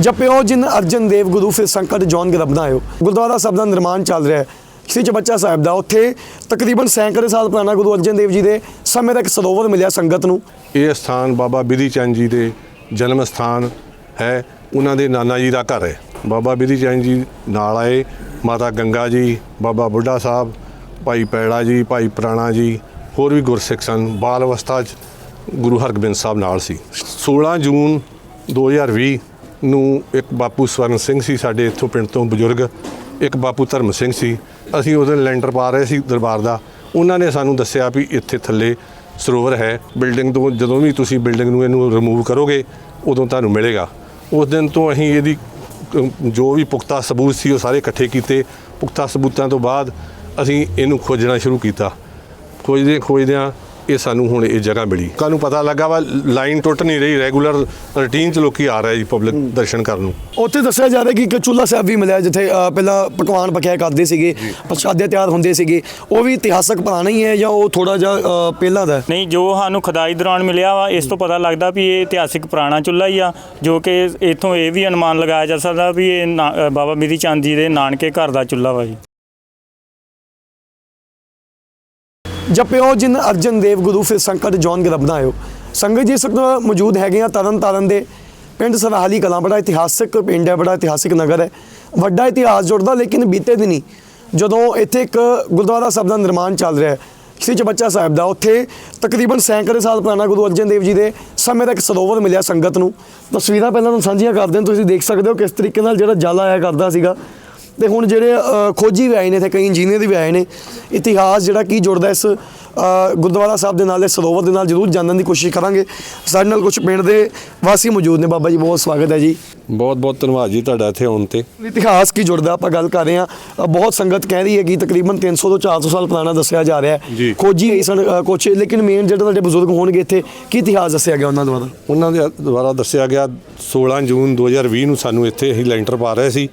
ਜਪਿਓ ਜਿਨ ਅਰਜਨ ਦੇਵ, ਗੁਰੂ ਫਿਰ ਸੰਕਟ ਜੋਨ ਗਰਬਨਾਇਓ ਗੁਰਦੁਆਰਾ ਸਾਹਿਬ ਦਾ ਨਿਰਮਾਣ ਚੱਲ ਰਿਹਾ ਹੈ। ਸ੍ਰੀ ਚਬੱਚਾ ਸਾਹਿਬ ਦਾ ਉੱਥੇ ਤਕਰੀਬਨ ਸੈਂਕੜੇ ਸਾਲ ਪੁਰਾਣਾ ਗੁਰੂ ਅਰਜਨ ਦੇਵ ਜੀ ਦੇ ਸਮੇਂ ਦਾ ਇੱਕ ਸਰੋਵਰ ਮਿਲਿਆ ਸੰਗਤ ਨੂੰ। ਇਹ ਸਥਾਨ ਬਾਬਾ ਬਿਧੀ ਚੰਦ ਜੀ ਦੇ ਜਨਮ ਸਥਾਨ ਹੈ। ਉਹਨਾਂ ਦੇ ਨਾਨਾ ਜੀ ਦਾ ਘਰ ਹੈ। ਬਾਬਾ ਬਿਧੀ ਚੰਦ ਜੀ ਨਾਲ ਆਏ। ਮਾਤਾ ਗੰਗਾ ਜੀ, ਬਾਬਾ ਬੁੱਢਾ ਸਾਹਿਬ, ਭਾਈ ਪੈੜਾ ਜੀ, ਭਾਈ ਪ੍ਰਾਣਾ ਜੀ, ਹੋਰ ਵੀ ਗੁਰਸਿੱਖ ਸਨ। ਬਾਲ ਅਵਸਥਾ 'ਚ ਗੁਰੂ ਹਰਗੋਬਿੰਦ ਸਾਹਿਬ ਨਾਲ ਸੀ। 16 ਜੂਨ 2020 ਨੂੰ ਇੱਕ ਬਾਪੂ ਸਵਰਨ ਸਿੰਘ ਸੀ, ਸਾਡੇ ਇੱਥੋਂ ਪਿੰਡ ਤੋਂ ਬਜ਼ੁਰਗ, ਇੱਕ ਬਾਪੂ ਧਰਮ ਸਿੰਘ ਸੀ। ਅਸੀਂ ਉਹਦੇ ਲੈਂਟਰ ਪਾ ਰਹੇ ਸੀ ਦਰਬਾਰ ਦਾ। ਉਹਨਾਂ ਨੇ ਸਾਨੂੰ ਦੱਸਿਆ ਵੀ ਇੱਥੇ ਥੱਲੇ ਸਰੋਵਰ ਹੈ। ਬਿਲਡਿੰਗ ਤੋਂ ਜਦੋਂ ਵੀ ਤੁਸੀਂ ਬਿਲਡਿੰਗ ਨੂੰ ਇਹਨੂੰ ਰਿਮੂਵ ਕਰੋਗੇ, ਉਦੋਂ ਤੁਹਾਨੂੰ ਮਿਲੇਗਾ। ਉਸ ਦਿਨ ਤੋਂ ਅਸੀਂ ਇਹਦੀ, ਜੋ ਵੀ ਪੁਖਤਾ ਸਬੂਤ ਸੀ ਉਹ ਸਾਰੇ ਇਕੱਠੇ ਕੀਤੇ। ਪੁਖਤਾ ਸਬੂਤਾਂ ਤੋਂ ਬਾਅਦ ਅਸੀਂ ਇਹਨੂੰ ਖੋਜਣਾ ਸ਼ੁਰੂ ਕੀਤਾ। ਖੋਜਦੇ ਖੋਜਦਿਆਂ ਇਹ ਸਾਨੂੰ ਹੁਣ ਇਹ ਜਗ੍ਹਾ ਮਿਲੀ। ਕਾਨੂੰ ਪਤਾ ਲੱਗਾ ਵਾ ਲਾਈਨ ਟੁੱਟ ਨਹੀਂ ਰਹੀ ਰੈਗੂਲਰ ਰੂਟੀਨ ਚ ਲੋਕੀ ਆ ਰਹੇ ਜੀ ਪਬਲਿਕ ਦਰਸ਼ਨ ਕਰਨ ਨੂੰ। ਉੱਥੇ ਦੱਸਿਆ ਜਾ ਰਿਹਾ ਕਿ ਇੱਕ ਚੁੱਲ੍ਹਾ ਸਾਹਿਬ ਵੀ ਮਿਲਿਆ ਜਿੱਥੇ ਅ, ਪਹਿਲਾਂ ਪਕਵਾਨ ਪਕਾਇਆ ਕਰਦੇ ਸੀਗੇ ਪ੍ਰਸ਼ਾਦੇ ਤਿਆਰ ਹੁੰਦੇ ਸੀਗੇ। ਉਹ ਵੀ ਇਤਿਹਾਸਕ ਪੁਰਾਣਾ ਹੀ ਹੈ ਜਾਂ ਉਹ ਥੋੜਾ ਜਿਹਾ ਅ, ਪਹਿਲਾਂ ਦਾ ਹੈ? ਨਹੀਂ ਜੋ ਸਾਨੂੰ ਖਦਾਈ ਦੌਰਾਨ ਮਿਲਿਆ ਵਾ ਇਸ ਤੋਂ ਪਤਾ ਲੱਗਦਾ ਵੀ ਇਹ ਇਤਿਹਾਸਿਕ ਪੁਰਾਣਾ ਚੁੱਲ੍ਹਾ ਹੀ ਆ ਜੋ ਕਿ ਇਥੋਂ ਇਹ ਵੀ ਅਨੁਮਾਨ ਲਗਾਇਆ ਜਾ ਸਕਦਾ ਵੀ ਇਹ ਨਾ- ਅ, ਬਾਬਾ ਮਿਰੀ ਚੰਦ ਜੀ ਦੇ ਨਾਨਕੇ ਘਰ ਦਾ ਚੁੱਲ੍ਹਾ ਵਾ ਜੀ। ਜਪਿਓ ਜਿਨ ਅਰਜਨ ਦੇਵ, ਗੁਰੂ ਫਿਰ ਸੰਕਟ ਜੋਨ ਗਰਬਨਾਇਓ ਸੰਗਤ ਜੀ ਇਸ ਵਕਤ ਮੌਜੂਦ ਹੈਗੇ ਆ ਤਰਨ ਤਾਰਨ ਦੇ। ਪਿੰਡ ਸਰਹਾਲੀ ਕਲਾਂ ਬੜਾ ਇਤਿਹਾਸਿਕ ਪਿੰਡ ਹੈ, ਬੜਾ ਇਤਿਹਾਸਿਕ ਨਗਰ ਹੈ। ਵੱਡਾ ਇਤਿਹਾਸ ਜੁੜਦਾ ਲੇਕਿਨ ਬੀਤੇ ਦਿਨੀ ਜਦੋਂ ਇੱਥੇ ਇੱਕ ਗੁਰਦੁਆਰਾ ਸਾਹਿਬ ਦਾ ਨਿਰਮਾਣ ਚੱਲ ਰਿਹਾ ਹੈ, ਸ੍ਰੀ ਚਬੱਚਾ ਸਾਹਿਬ ਦਾ, ਉੱਥੇ ਤਕਰੀਬਨ ਸੈਂਕੜੇ ਸਾਲ ਪੁਰਾਣਾ ਗੁਰੂ ਅਰਜਨ ਦੇਵ ਜੀ ਦੇ ਸਮੇਂ ਦਾ ਇੱਕ ਸਰੋਵਰ ਮਿਲਿਆ ਸੰਗਤ ਨੂੰ। ਤਸਵੀਰਾਂ ਪਹਿਲਾਂ ਨੂੰ ਸਾਂਝੀਆਂ ਕਰਦੇ ਹਾਂ ਤੁਸੀਂ ਦੇਖ ਸਕਦੇ ਹੋ ਕਿਸ ਤਰੀਕੇ ਨਾਲ ਜਿਹੜਾ ਜਲ ਆਇਆ ਕਰਦਾ ਸੀਗਾ। ਤੇ ਹੁਣ ਜਿਹੜੇ ਖੋਜੀ ਵੀ ਆਏ ਨੇ ਤੇ ਕਈ ਇੰਜੀਨੀਅਰ ਵੀ ਆਏ ਨੇ, ਇਤਿਹਾਸ ਜਿਹੜਾ ਕੀ ਜੁੜਦਾ ਇਸ ਗੁਰਦੁਆਰਾ ਸਾਹਿਬ ਦੇ ਨਾਲ ਇਸ ਸਰੋਵਰ ਦੇ ਨਾਲ ਜ਼ਰੂਰ ਜਾਣਨ ਦੀ ਕੋਸ਼ਿਸ਼ ਕਰਾਂਗੇ। ਸਾਡੇ ਨਾਲ ਕੁਝ ਪਿੰਡ ਦੇ ਵਾਸੀ ਮੌਜੂਦ ਨੇ। ਬਾਬਾ ਜੀ ਬਹੁਤ ਸਵਾਗਤ ਹੈ ਜੀ। ਬਹੁਤ ਬਹੁਤ ਧੰਨਵਾਦ ਜੀ ਤੁਹਾਡਾ ਇੱਥੇ ਆਉਣ ਤੇ। ਇਤਿਹਾਸ ਕੀ ਜੁੜਦਾ ਆਪਾਂ ਗੱਲ ਕਰ ਰਹੇ ਹਾਂ। ਬਹੁਤ ਸੰਗਤ ਕਹਿ ਰਹੀ ਹੈ ਕਿ ਤਕਰੀਬਨ 300 ਤੋਂ 400 ਸਾਲ ਪੁਰਾਣਾ ਦੱਸਿਆ ਜਾ ਰਿਹਾ ਹੈ। ਖੋਜੀ ਆਈ ਸਨ ਕੁਛ ਲੇਕਿਨ ਮੇਨ ਜਿਹੜੇ ਤੁਹਾਡੇ ਬਜ਼ੁਰਗ ਹੋਣਗੇ ਇੱਥੇ ਕੀ ਇਤਿਹਾਸ ਦੱਸਿਆ ਗਿਆ ਉਹਨਾਂ ਦੁਆਰਾ? ਉਹਨਾਂ ਦੇ ਦੁਆਰਾ ਦੱਸਿਆ ਗਿਆ 16 ਜੂਨ 2020 ਨੂੰ ਸਾਨੂੰ ਇੱਥੇ ਅਸੀਂ ਲੈਂਟਰ ਪਾ ਰਹੇ ਸੀ।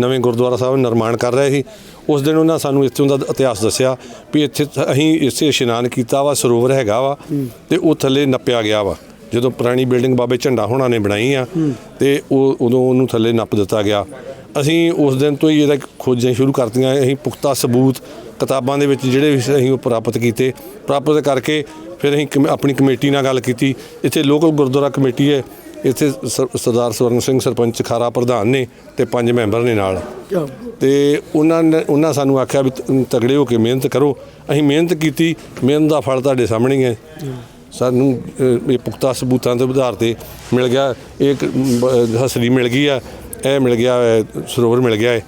ਨਵੇਂ ਗੁਰਦੁਆਰਾ ਸਾਹਿਬ ਦਾ ਨਿਰਮਾਣ ਕਰ ਰਹੇ ਸੀ। ਉਸ ਦਿਨ ਉਹਨਾਂ ਸਾਨੂੰ ਇੱਥੋਂ ਦਾ ਇਤਿਹਾਸ ਦੱਸਿਆ ਵੀ ਇੱਥੇ th- ਅਸੀਂ ਇਸੇ ਇਸ਼ਨਾਨ ਕੀਤਾ ਵਾ, ਸਰੋਵਰ ਹੈਗਾ ਵਾ ਤੇ ਉਹ ਥੱਲੇ ਨੱਪਿਆ ਗਿਆ ਵਾ। ਜਦੋਂ ਪੁਰਾਣੀ ਬਿਲਡਿੰਗ ਬਾਬੇ ਝੰਡਾ ਹੋਣਾ ਨੇ ਬਣਾਈ ਆ ਤੇ ਉਹ ਉਦੋਂ ਉਹਨੂੰ ਥੱਲੇ ਨੱਪ ਦਿੱਤਾ ਗਿਆ। ਅਸੀਂ ਉਸ ਦਿਨ ਤੋਂ ਹੀ ਇਹਦਾ ਖੋਜਾਂ ਸ਼ੁਰੂ ਕਰਤੀਆਂ, ਅਸੀਂ ਪੁਖਤਾ ਸਬੂਤ ਕਿਤਾਬਾਂ ਦੇ ਵਿੱਚ ਜਿਹੜੇ ਵੀ ਅਸੀਂ ਉਹ ਪ੍ਰਾਪਤ ਕੀਤੇ, ਪ੍ਰਾਪਤ ਕਰਕੇ ਫਿਰ ਅਸੀਂ ਕਮੇ- ਆਪਣੀ ਕਮੇਟੀ ਨਾਲ ਗੱਲ ਕੀਤੀ। ਇੱਥੇ ਲੋਕਲ ਗੁਰਦੁਆਰਾ ਕਮੇਟੀ ਹੈ ਇੱਥੇ ਸਰ- ਸਰਦਾਰ ਸਵਰਨ ਸਿੰਘ ਸਰਪੰਚ ਖਾਰਾ ਪ੍ਰਧਾਨ ਨੇ ਤੇ ਪੰਜ ਮੈਂਬਰ ਨੇ ਨਾਲ। ਤੇ ਉਹਨਾਂ ਨੇ ਉਹਨਾਂ ਸਾਨੂੰ ਆਖਿਆ ਵੀ ਤ- ਤਗੜੇ ਹੋ ਕੇ ਮਿਹਨਤ ਕਰੋ। ਅਸੀਂ ਮਿਹਨਤ ਕੀਤੀ ਮਿਹਨਤ ਦਾ ਫਲ ਤੁਹਾਡੇ ਸਾਹਮਣੇ ਹੀ ਹੈ। ਸਾਨੂੰ ਅ, ਇਹ ਪੁਖਤਾ ਸਬੂਤਾਂ ਦੇ ਆਧਾਰ ਤੇ ਮਿਲ ਗਿਆ। ਇੱਕ, ਹਸਰੀ ਮਿਲ ਗਈ ਆ ਇਹ ਮਿਲ ਗਿਆ ਹੈ, ਸਰੋਵਰ ਮਿਲ ਗਿਆ ਹੈ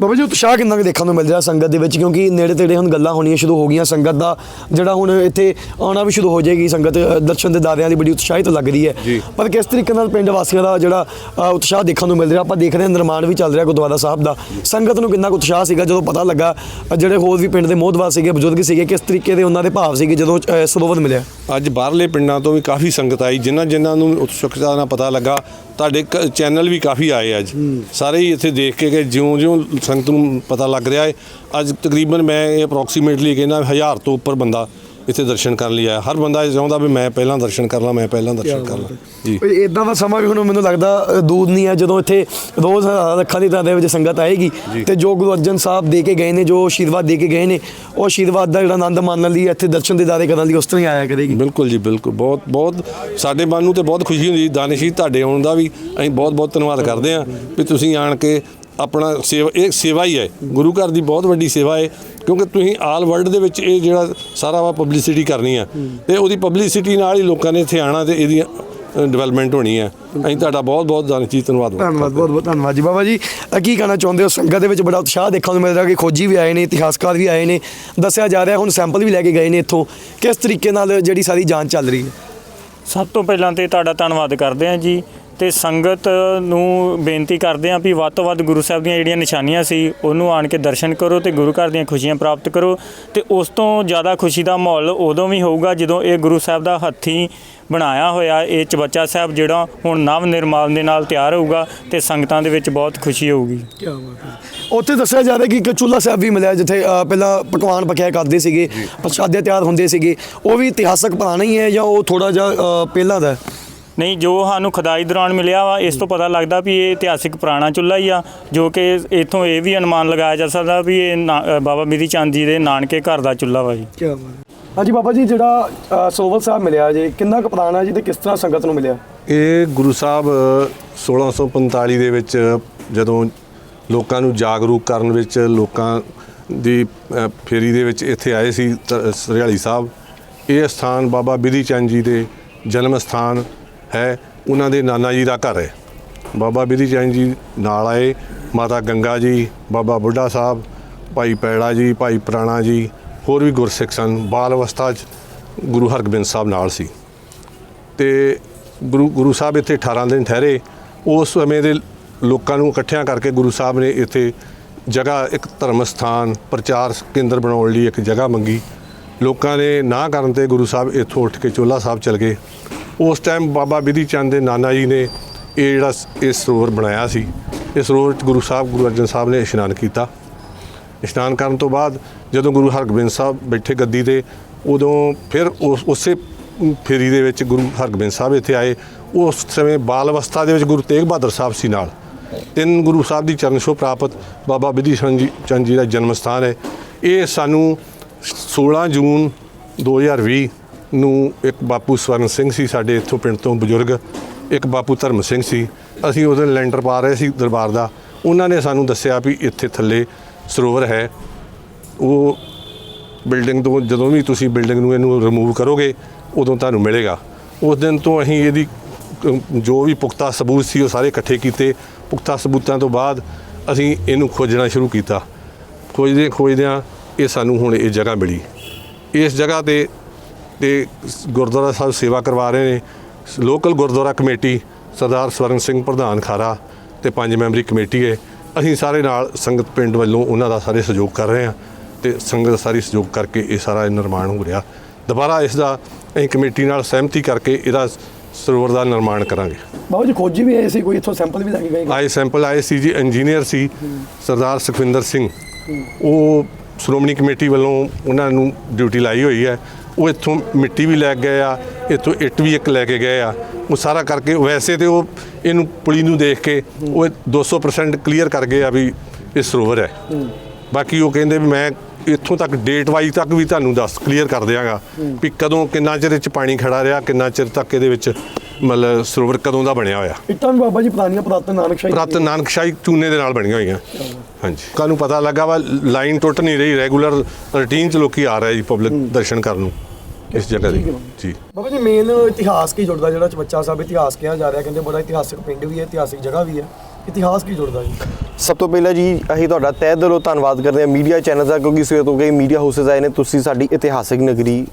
ਬਾਬਾ ਜੀ ਉਤਸ਼ਾਹ ਕਿੰਨਾ ਕੁ ਦੇਖਣ ਨੂੰ ਮਿਲ ਰਿਹਾ ਸੰਗਤ ਦੇ ਵਿੱਚ? ਕਿਉਂਕਿ ਨੇੜੇ ਤੇੜੇ ਹੁਣ ਗੱਲਾਂ ਹੋਣੀਆਂ ਸ਼ੁਰੂ ਹੋ ਗਈਆਂ ਸੰਗਤ ਦਾ ਜਿਹੜਾ ਹੁਣ ਇੱਥੇ ਆਉਣਾ ਵੀ ਸ਼ੁਰੂ ਹੋ ਜਾਏਗੀ ਸੰਗਤ ਦਰਸ਼ਨ ਦੇ ਦਾਰਿਆਂ ਦੀ ਬੜੀ ਉਤਸ਼ਾਹਿਤ ਲੱਗ ਰਹੀ ਹੈ। ਪਰ ਕਿਸ ਤਰੀਕੇ ਨਾਲ ਪਿੰਡ ਵਾਸੀਆਂ ਦਾ ਜਿਹੜਾ ਉਤਸ਼ਾਹ ਦੇਖਣ ਨੂੰ ਮਿਲ ਰਿਹਾ? ਆਪਾਂ ਦੇਖ ਰਹੇ ਹਾਂ ਨਿਰਮਾਣ ਵੀ ਚੱਲ ਰਿਹਾ ਗੁਰਦੁਆਰਾ ਸਾਹਿਬ ਦਾ। ਸੰਗਤ ਨੂੰ ਕਿੰਨਾ ਕੁ ਉਤਸ਼ਾਹ ਸੀਗਾ ਜਦੋਂ ਪਤਾ ਲੱਗਾ ਜਿਹੜੇ ਹੋਰ ਵੀ ਪਿੰਡ ਦੇ ਮੋਹਦਵਾਰ ਸੀਗੇ ਬਜ਼ੁਰਗ ਸੀਗੇ ਕਿਸ ਤਰੀਕੇ ਦੇ ਉਹਨਾਂ ਦੇ ਭਾਵ ਸੀਗੇ ਜਦੋਂ ਸਰੋਵਰ ਮਿਲਿਆ? ਅੱਜ ਬਾਹਰਲੇ ਪਿੰਡਾਂ ਤੋਂ ਵੀ ਕਾਫੀ ਸੰਗਤ ਆਈ ਜਿਨ੍ਹਾਂ ਜਿਨ੍ਹਾਂ ਨੂੰ ਉਤਸੁਕਤਾ ਨਾਲ ਪਤਾ ਲੱਗਾ ਤੁਹਾਡੇ ਕ- ਚੈਨਲ ਵੀ ਕਾਫੀ ਆਏ ਅੱਜ। ਸਾਰੇ ਹੀ ਇੱਥੇ ਦੇਖ ਕੇ ਗਏ ਜਿਉਂ-ਜਿਉਂ ਸੰਗਤ ਨੂੰ ਪਤਾ ਲੱਗ ਰਿਹਾ ਹੈ ਅੱਜ ਤਕਰੀਬਨ ਮੈਂ ਇਹ ਅਪਰੋਕਸੀਮੇਟਲੀ ਕਹਿੰਦਾ ਹਜ਼ਾਰ ਤੋਂ ਉੱਪਰ ਬੰਦਾ ਇੱਥੇ ਦਰਸ਼ਨ ਕਰਨ ਲਈ ਆਇਆ। ਹਰ ਬੰਦਾ ਇਹ ਚਾਹੁੰਦਾ ਵੀ ਮੈਂ ਪਹਿਲਾਂ ਦਰਸ਼ਨ ਕਰ ਲਾਂ ਮੈਂ ਪਹਿਲਾਂ ਦਰਸ਼ਨ ਕਰ ਲਾਂ। ਜੀ। ਇਦਾਂ ਦਾ ਸਮਾਂ ਵੀ ਹੁਣ ਮੈਨੂੰ ਲੱਗਦਾ ਦੂਰ ਨਹੀਂ ਹੈ। ਜਦੋਂ ਇੱਥੇ ਰੋਜ਼ ਹਜ਼ਾਰਾਂ ਲੱਖਾਂ ਦੀ ਤਾਦਾਦ ਵਿੱਚ ਸੰਗਤ ਆਏਗੀ ਤੇ ਜੋ ਗੁਰੂ ਅਰਜਨ ਸਾਹਿਬ ਦੇ ਕੇ ਗਏ ਨੇ ਜੋ ਆਸ਼ੀਰਵਾਦ ਦੇ ਕੇ ਗਏ ਨੇ ਉਹ ਆਸ਼ੀਰਵਾਦ ਦਾ ਜਿਹੜਾ ਆਨੰਦ ਮਾਣਨ ਲਈ ਇੱਥੇ ਦਰਸ਼ਨ ਦੀਦਾਰੇ ਕਰਨ ਲਈ ਉਸ ਤਰ੍ਹਾਂ ਹੀ ਆਇਆ ਕਰੇਗੀ। ਬਿਲਕੁਲ ਜੀ ਬਿਲਕੁਲ। ਬਹੁਤ ਬਹੁਤ ਸਾਡੇ ਮਨ ਨੂੰ ਤੇ ਬਹੁਤ ਖੁਸ਼ੀ ਹੁੰਦੀ ਦਾਨਿਸ਼ੀ ਤੁਹਾਡੇ ਆਉਣ ਦਾ ਵੀ। ਅਸੀਂ ਬਹੁਤ ਬਹੁਤ ਧੰਨਵਾਦ ਕਰਦੇ ਹਾਂ ਵੀ ਤੁਸੀਂ ਆਣ ਕੇ ਆਪਣਾ ਸੇਵਾ ਇਹ ਸੇਵਾ ਹੀ ਹੈ। ਗੁਰੂ ਘਰ ਦੀ ਬਹੁਤ ਵੱਡੀ ਸੇਵਾ ਹੈ ਕਿਉਂਕਿ ਤੁਸੀਂ ਆਲ ਵਰਲਡ ਦੇ ਵਿੱਚ ਇਹ ਜਿਹੜਾ ਸਾਰਾ ਵਾ ਪਬਲਿਸਿਟੀ ਕਰਨੀ ਆ। ਤੇ ਉਹਦੀ ਪਬਲਿਸਿਟੀ ਨਾਲ ਹੀ ਲੋਕਾਂ ਨੇ ਇੱਥੇ ਆਣਾ ਤੇ ਇਹਦੀ ਡਿਵੈਲਪਮੈਂਟ ਹੋਣੀ ਹੈ ਅਸੀਂ ਤੁਹਾਡਾ ਬਹੁਤ ਬਹੁਤ ਦਾਨਿਸ਼ੀ ਧੰਨਵਾਦ। ਧੰਨਵਾਦ ਬਹੁਤ ਬਹੁਤ ਧੰਨਵਾਦ ਜੀ। ਬਾਬਾ ਜੀ ਅ, ਕੀ ਕਹਿਣਾ ਚਾਹੁੰਦੇ ਹੋ? ਸੰਗਤ ਦੇ ਵਿੱਚ ਬੜਾ ਉਤਸ਼ਾਹ ਦੇਖਣ ਨੂੰ ਮਿਲ ਰਿਹਾ ਕਿ ਖੋਜੀ ਵੀ ਆਏ ਨੇ ਇਤਿਹਾਸਕਾਰ ਵੀ ਆਏ ਨੇ। ਦੱਸਿਆ ਜਾ ਰਿਹਾ ਹੁਣ ਸੈਂਪਲ ਵੀ ਲੈ ਕੇ ਗਏ ਨੇ ਇੱਥੋਂ। ਕਿਸ ਤਰੀਕੇ ਨਾਲ ਜਿਹੜੀ ਸਾਰੀ ਜਾਂਚ ਚੱਲ ਰਹੀ ਹੈ? ਸਭ ਤੋਂ ਪਹਿਲਾਂ ਤੇ ਤੁਹਾਡਾ ਧੰਨਵਾਦ ਕਰਦੇ ਹਾਂ ਜੀ। ਤੇ ਸੰਗਤ ਨੂੰ ਬੇਨਤੀ ਕਰਦੇ ਹਾਂ ਵੀ ਵੱਧ ਤੋਂ ਵੱਧ ਗੁਰੂ ਸਾਹਿਬ ਦੀਆਂ ਜਿਹੜੀਆਂ ਨਿਸ਼ਾਨੀਆਂ ਸੀ ਉਹਨੂੰ ਆਣ ਕੇ ਦਰਸ਼ਨ ਕਰੋ ਤੇ ਗੁਰੂ ਘਰ ਦੀਆਂ ਖੁਸ਼ੀਆਂ ਪ੍ਰਾਪਤ ਕਰੋ ਤੇ ਉਸ ਤੋਂ ਜ਼ਿਆਦਾ ਖੁਸ਼ੀ ਦਾ ਮਾਹੌਲ ਉਦੋਂ ਵੀ ਹੋਊਗਾ ਜਦੋਂ ਇਹ ਗੁਰੂ ਸਾਹਿਬ ਦਾ ਹੱਥੀਂ ਬਣਾਇਆ ਹੋਇਆ ਇਹ ਚਬੱਚਾ ਸਾਹਿਬ ਜਿਹੜਾ ਹੁਣ ਨਵ ਨਿਰਮਾਣ ਦੇ ਨਾਲ ਤਿਆਰ ਹੋਊਗਾ ਤੇ ਸੰਗਤਾਂ ਦੇ ਵਿੱਚ ਬਹੁਤ ਖੁਸ਼ੀ ਹੋਊਗੀ। ਕੀ ਬਾਤ ਹੈ। ਉੱਥੇ ਦੱਸਿਆ ਜਾ ਰਿਹਾ ਕਿ ਇੱਕ ਚੁੱਲ੍ਹਾ ਸਾਹਿਬ ਵੀ ਮਿਲਿਆ ਜਿੱਥੇ ਅ, ਪਹਿਲਾਂ ਪਕਵਾਨ ਪਕਾਇਆ ਕਰਦੇ ਸੀਗੇ ਪ੍ਰਸ਼ਾਦੇ ਤਿਆਰ ਹੁੰਦੇ ਸੀਗੇ ਉਹ ਵੀ ਇਤਿਹਾਸਕ ਪੁਰਾਣਾ ਹੀ ਹੈ ਜਾਂ ਉਹ ਥੋੜਾ ਜਿਹਾ ਅ, ਪਹਿਲਾਂ ਦਾ ਹੈ? ਨਹੀਂ ਜੋ ਸਾਨੂੰ ਖੁਦਾਈ ਦੌਰਾਨ ਮਿਲਿਆ ਵਾ ਇਸ ਤੋਂ ਪਤਾ ਲੱਗਦਾ ਵੀ ਇਹ ਇਤਿਹਾਸਿਕ ਪੁਰਾਣਾ ਚੁੱਲ੍ਹਾ ਹੀ ਆ ਜੋ ਕਿ ਇਥੋਂ ਇਹ ਵੀ ਅਨੁਮਾਨ ਲਗਾਇਆ ਜਾ ਸਕਦਾ ਵੀ ਇਹ ਨਾ- ਅ, ਬਾਬਾ ਬਿਧੀ ਚੰਦ ਜੀ ਦੇ ਨਾਨਕੇ ਘਰ ਦਾ ਚੁੱਲ੍ਹਾ ਵਾ ਜੀ। ਕੀ ਬਾਤ ਹੈ। ਹਾਂਜੀ ਬਾਬਾ ਜੀ ਜਿਹੜਾ ਅ, ਸਰੋਵਰ ਸਾਹਿਬ ਮਿਲਿਆ ਜੀ ਕਿੰਨਾ ਕੁ ਪੁਰਾਣਾ ਜੀ ਤੇ ਕਿਸ ਤਰ੍ਹਾਂ ਸੰਗਤ ਨੂੰ ਮਿਲਿਆ? ਇਹ ਗੁਰੂ ਸਾਹਿਬ 1645 ਦੇ ਵਿੱਚ ਜਦੋਂ ਲੋਕਾਂ ਨੂੰ ਜਾਗਰੂਕ ਕਰਨ ਵਿੱਚ ਲੋਕਾਂ ਦੀ ਅ, ਫੇਰੀ ਦੇ ਵਿੱਚ ਇੱਥੇ ਆਏ ਸੀ ਤ- ਸਰਿਆਲੀ ਸਾਹਿਬ ਇਹ ਸਥਾਨ ਬਾਬਾ ਬਿਧੀ ਚੰਦ ਜੀ ਦੇ ਜਨਮ ਸਥਾਨ ਹੈ, ਉਹਨਾਂ ਦੇ ਨਾਨਾ ਜੀ ਦਾ ਘਰ ਹੈ। ਬਾਬਾ ਬਿਧੀ ਚੰਦ ਜੀ ਨਾਲ ਆਏ, ਮਾਤਾ ਗੰਗਾ ਜੀ, ਬਾਬਾ ਬੁੱਢਾ ਸਾਹਿਬ, ਭਾਈ ਪੈੜਾ ਜੀ, ਭਾਈ ਪ੍ਰਾਣਾ ਜੀ, ਹੋਰ ਵੀ ਗੁਰਸਿੱਖ ਸਨ, ਬਾਲ ਅਵਸਥਾ 'ਚ ਗੁਰੂ ਹਰਗੋਬਿੰਦ ਸਾਹਿਬ ਨਾਲ ਸੀ। ਤੇ ਗੁਰੂ ਗੁਰੂ ਸਾਹਿਬ ਇੱਥੇ 18 ਦਿਨ ਠਹਿਰੇ। ਉਸ ਸਮੇਂ ਦੇ ਲੋਕਾਂ ਨੂੰ ਇਕੱਠਿਆਂ ਕਰਕੇ ਗੁਰੂ ਸਾਹਿਬ ਨੇ ਇੱਥੇ ਜਗ੍ਹਾ, ਇੱਕ ਧਰਮ ਸਥਾਨ, ਪ੍ਰਚਾਰ ਕੇਂਦਰ ਬਣਾਉਣ ਲਈ ਇੱਕ ਜਗ੍ਹਾ ਮੰਗੀ। ਲੋਕਾਂ ਨੇ ਨਾ ਕਰਨ ਤੇ ਗੁਰੂ ਸਾਹਿਬ ਇੱਥੋਂ ਉੱਠ ਕੇ ਚੋਲਾ ਸਾਹਿਬ ਚਲ ਗਏ। ਉਸ ਟਾਈਮ ਬਾਬਾ ਬਿਧੀ ਚੰਦ ਦੇ ਨਾਨਾ ਜੀ ਨੇ ਇਹ ਜਿਹੜਾ ਇਹ ਸਰੋਵਰ ਬਣਾਇਆ ਸੀ, ਇਹ ਸਰੋਵਰ 'ਚ ਗੁਰੂ ਸਾਹਿਬ, ਗੁਰੂ ਅਰਜਨ ਸਾਹਿਬ ਨੇ ਇਸ਼ਨਾਨ ਕੀਤਾ। ਇਸ਼ਨਾਨ ਕਰਨ ਤੋਂ ਬਾਅਦ ਜਦੋਂ ਗੁਰੂ ਹਰਗੋਬਿੰਦ ਸਾਹਿਬ ਬੈਠੇ ਗੱਦੀ ਤੇ, ਉਦੋਂ ਫਿਰ ਉਸੇ ਫੇਰੀ ਦੇ ਵਿੱਚ ਗੁਰੂ ਹਰਗੋਬਿੰਦ ਸਾਹਿਬ ਇੱਥੇ ਆਏ। ਉਸ ਸਮੇਂ ਬਾਲ ਅਵਸਥਾ ਦੇ ਵਿੱਚ ਗੁਰੂ ਤੇਗ ਬਹਾਦਰ ਸਾਹਿਬ ਸੀ ਨਾਲ। ਤਿੰਨ ਗੁਰੂ ਸਾਹਿਬ ਦੀ ਚਰਨ ਛੋਹ ਪ੍ਰਾਪਤ ਬਾਬਾ ਬਿਧੀ ਚੰਦ ਜੀ ਚੰਦ ਜੀ ਦਾ ਜਨਮ ਸਥਾਨ ਹੈ। ਇਹ ਸਾਨੂੰ 16 ਜੂਨ 2020 ਨੂੰ ਇੱਕ ਬਾਪੂ ਸਵਰਨ ਸਿੰਘ ਸੀ, ਸਾਡੇ ਇੱਥੋਂ ਪਿੰਡ ਤੋਂ ਬਜ਼ੁਰਗ। ਇੱਕ ਬਾਪੂ ਧਰਮ ਸਿੰਘ ਸੀ। ਅਸੀਂ ਉਹਦੇ ਲੈਂਡਰ ਪਾ ਰਹੇ ਸੀ ਦਰਬਾਰ ਦਾ। ਉਹਨਾਂ ਨੇ ਸਾਨੂੰ ਦੱਸਿਆ ਵੀ ਇੱਥੇ ਥੱਲੇ ਸਰੋਵਰ ਹੈ। ਉਹ ਬਿਲਡਿੰਗ ਤੋਂ ਜਦੋਂ ਵੀ ਤੁਸੀਂ ਬਿਲਡਿੰਗ ਨੂੰ ਇਹਨੂੰ ਰਿਮੂਵ ਕਰੋਗੇ, ਉਦੋਂ ਤੁਹਾਨੂੰ ਮਿਲੇਗਾ। ਉਸ ਦਿਨ ਤੋਂ ਅਸੀਂ ਇਹਦੀ, ਜੋ ਵੀ ਪੁਖਤਾ ਸਬੂਤ ਸੀ ਉਹ ਸਾਰੇ ਇਕੱਠੇ ਕੀਤੇ। ਪੁਖਤਾ ਸਬੂਤਾਂ ਤੋਂ ਬਾਅਦ ਅਸੀਂ ਇਹਨੂੰ ਖੋਜਣਾ ਸ਼ੁਰੂ ਕੀਤਾ। ਖੋਜਦੇ ਖੋਜਦਿਆਂ ਇਹ ਸਾਨੂੰ ਹੁਣ ਇਹ ਜਗ੍ਹਾ ਮਿਲੀ। ਇਸ ਜਗ੍ਹਾ ਤੇ ਤੇ ਗੁਰਦੁਆਰਾ ਸਾਹਿਬ ਸੇਵਾ ਕਰਵਾ ਰਹੇ ਨੇ। ਲੋਕਲ ਗੁਰਦੁਆਰਾ ਕਮੇਟੀ ਸਰਦਾਰ ਸਵਰਨ ਸਿੰਘ ਪ੍ਰਧਾਨ ਖਾਰਾ ਤੇ ਪੰਜ ਮੈਂਬਰੀ ਕਮੇਟੀ ਹੈ। ਅਸੀਂ ਸਾਰੇ ਨਾਲ ਸੰਗਤ ਪਿੰਡ ਵੱਲੋਂ ਉਹਨਾਂ ਦਾ ਸਾਰੇ ਸਹਿਯੋਗ ਕਰ ਰਹੇ ਹਾਂ ਤੇ ਸੰਗਤ ਸਾਰੀ ਸਹਿਯੋਗ ਕਰਕੇ ਇਹ ਸਾਰਾ ਨਿਰਮਾਣ ਹੋ ਰਿਹਾ। ਦੁਬਾਰਾ ਇਸ ਦਾ ਅਸੀਂ ਕਮੇਟੀ ਨਾਲ ਸਹਿਮਤੀ ਕਰਕੇ ਇਹਦਾ ਸਰੋਵਰ ਦਾ ਨਿਰਮਾਣ ਕਰਾਂਗੇ। ਬਾਬਾ ਜੀ ਖੋਜੀ ਵੀ ਆਏ ਸੀ ਕੋਈ ਇੱਥੋਂ ਸੈਂਪਲ ਵੀ ਲੈ ਕੇ ਗਏ? ਆਏ ਸੈਂਪਲ ਆਏ ਸੀ ਜੀ ਇੰਜੀਨੀਅਰ ਸੀ ਸਰਦਾਰ ਸੁਖਵਿੰਦਰ ਸਿੰਘ। ਉਹ ਸ਼੍ਰੋਮਣੀ ਕਮੇਟੀ ਵੱਲੋਂ ਉਹਨਾਂ ਨੂੰ ਡਿਊਟੀ ਲਾਈ ਹੋਈ ਹੈ। ਉਹ ਇੱਥੋਂ ਮਿੱਟੀ ਵੀ ਲੈ ਕੇ ਗਏ ਆ ਇੱਥੋਂ ਇੱਟ ਵੀ ਇੱਕ ਲੈ ਕੇ ਗਏ ਆ। ਉਹ ਸਾਰਾ ਕਰਕੇ ਵੈਸੇ ਤੇ ਉਹ ਇਹਨੂੰ ਪੁਲੀ ਨੂੰ ਦੇਖ ਕੇ ਉਹ 200% ਕਲੀਅਰ ਕਰ ਗਏ ਆ ਵੀ ਇਹ ਸਰੋਵਰ ਹੈ। ਬਾਕੀ ਉਹ ਕਹਿੰਦੇ ਵੀ ਮੈਂ ਇੱਥੋਂ ਤੱਕ ਡੇਟ ਵਾਈਜ਼ ਤੱਕ ਵੀ ਤੁਹਾਨੂੰ ਦੱਸ ਕਲੀਅਰ ਕਰ ਦਿਆਂਗਾ ਵੀ ਕਦੋਂ ਕਿੰਨਾ ਚਿਰ ਇਹ 'ਚ ਪਾਣੀ ਖੜਾ ਰਿਹਾ ਕਿੰਨਾ ਚਿਰ ਤੱਕ ਇਹਦੇ ਵਿੱਚ ਮਤਲਬ ਸਰੋਵਰ ਕਦੋਂ ਦਾ ਬਣਿਆ ਹੋਇਆ। ਇੱਟਾਂ ਵੀ ਬਾਬਾ ਜੀ ਪੁਰਾਣੀਆਂ ਪੁਰਾਤਨ ਨਾਨਕਸ਼ਾਹੀ ਪ੍ਰਾਤਨ ਨਾਨਕਸ਼ਾਹੀ ਚੂਨੇ ਦੇ ਨਾਲ ਬਣੀਆਂ ਹੋਈਆਂ। ਹਾਂਜੀ। ਤੁਹਾਨੂੰ ਪਤਾ ਲੱਗਾ ਵਾ ਲਾਈਨ ਟੁੱਟ ਨਹੀਂ ਰਹੀ ਰੈਗੂਲਰ ਰੂਟੀਨ ਚ ਲੋਕੀ ਆ ਰਹੇ ਜੀ ਪਬਲਿਕ ਦਰਸ਼ਨ ਕਰਨ ਨੂੰ। ਇਸ ਜਗ੍ਹਾ ਦੀ। ਜੀ। ਬਾਬਾ ਜੀ ਮੇਨ ਇਤਿਹਾਸ ਕੀ ਜੁੜਦਾ ਜਿਹੜਾ ਬੱਚਾ ਸਾਹਿਬ ਇਤਿਹਾਸ ਕਿਹਾ ਜਾ ਰਿਹਾ ਕਹਿੰਦੇ ਬੜਾ ਇਤਿਹਾਸਕ ਪਿੰਡ ਵੀ ਹੈ ਇਤਿਹਾਸਿਕ ਜਗ੍ਹਾ ਵੀ ਹੈ। ਇਤਿਹਾਸ ਕੀ ਜੁੜਦਾ ਜੀ? ਸਭ ਤੋਂ ਪਹਿਲਾਂ ਜੀ ਅਸੀਂ ਤੁਹਾਡਾ ਤਹਿ ਦਿਲੋਂ ਧੰਨਵਾਦ ਕਰਦੇ ਹਾਂ ਮੀਡੀਆ ਚੈਨਲ ਦਾ ਕਿਉਂਕਿ ਸਵੇਰ ਤੋਂ ਕਈ ਮੀਡੀਆ ਹਾਊਸਸ ਆਏ ਨੇ ਤੁਸੀਂ ਸਾਡੀ ਇਤਿਹਾਸਿਕ ਨਗਰੀ